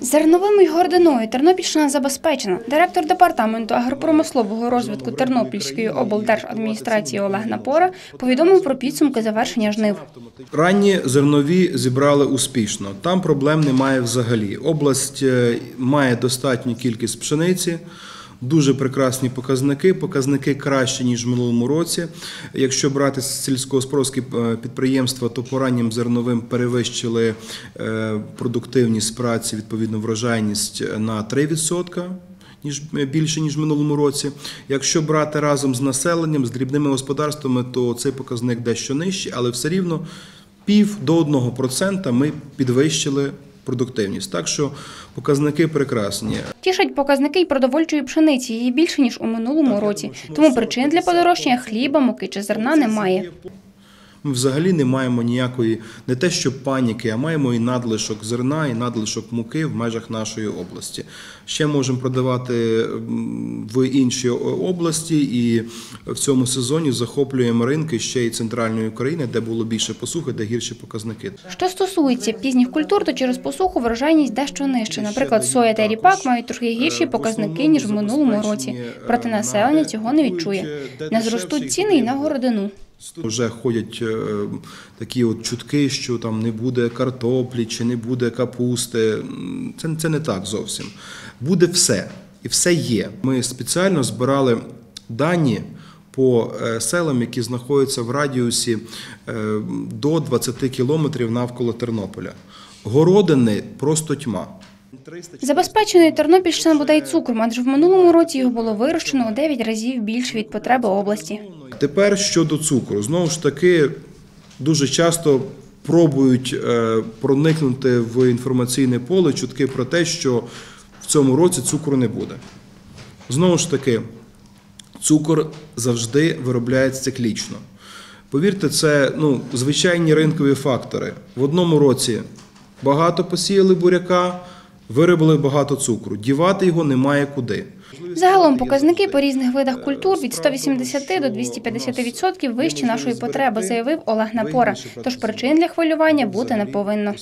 Зерновим й гординою Тернопільщина забезпечена. Директор департаменту агропромислового розвитку Тернопільської облдержадміністрації Олег Напора повідомив про підсумки завершення жнив. Ранні зернові зібрали успішно. Там проблем немає взагалі. Область е, має достатню кількість пшениці. Дуже прекрасні показники, показники кращі ніж в минулому році. Якщо брати сільськогосподарські е, підприємства, то по раннім зерновим перевищили е, продуктивність праці, відповідно врожайність на 3%. Ніж більше ніж в минулому році. Якщо брати разом з населенням, з дрібними господарствами, то цей показник дещо нижчий, але все рівно пів до одного процента ми підвищили продуктивність. Так що показники прекрасні. Тішать показники й продовольчої пшениці, її більше ніж у минулому році. Тому причин для подорожчання хліба, муки чи зерна немає. Ми взагалі не маємо ніякої не те, що паніки, а маємо і надлишок зерна, і надлишок муки в межах нашої області. Ще можемо продавати в інші області, і в цьому сезоні захоплюємо ринки ще й центральної України, де було більше посухи, де гірші показники. Що стосується пізніх культур, то через посуху врожайність дещо нижче. Наприклад, соя та ріпак мають трохи гірші показники ніж в минулому році. Проте населення цього не відчує. Не зростуть ціни й на городину. Вже ходять е, такі от чутки, що там не буде картоплі чи не буде капусти. Це, це не так зовсім. Буде все. І все є. Ми спеціально збирали дані по е, селам, які знаходяться в радіусі е, до 20 кілометрів навколо Тернополя. Городини просто тьма. Забезпечений Тернопільщина бодай цукром, адже в минулому році його було вирощено у 9 разів більше від потреби області. Тепер щодо цукру. Знову ж таки, дуже часто пробують е, проникнути в інформаційне поле чутки про те, що в цьому році цукру не буде. Знову ж таки, цукор завжди виробляється циклічно. Повірте, це ну, звичайні ринкові фактори. В одному році багато посіяли буряка, виробили багато цукру. Дівати його немає куди. Загалом показники по різних видах культур від 180 до 250% вищі нашої потреби, заявив Олег Напора. Тож причин для хвилювання бути не повинно.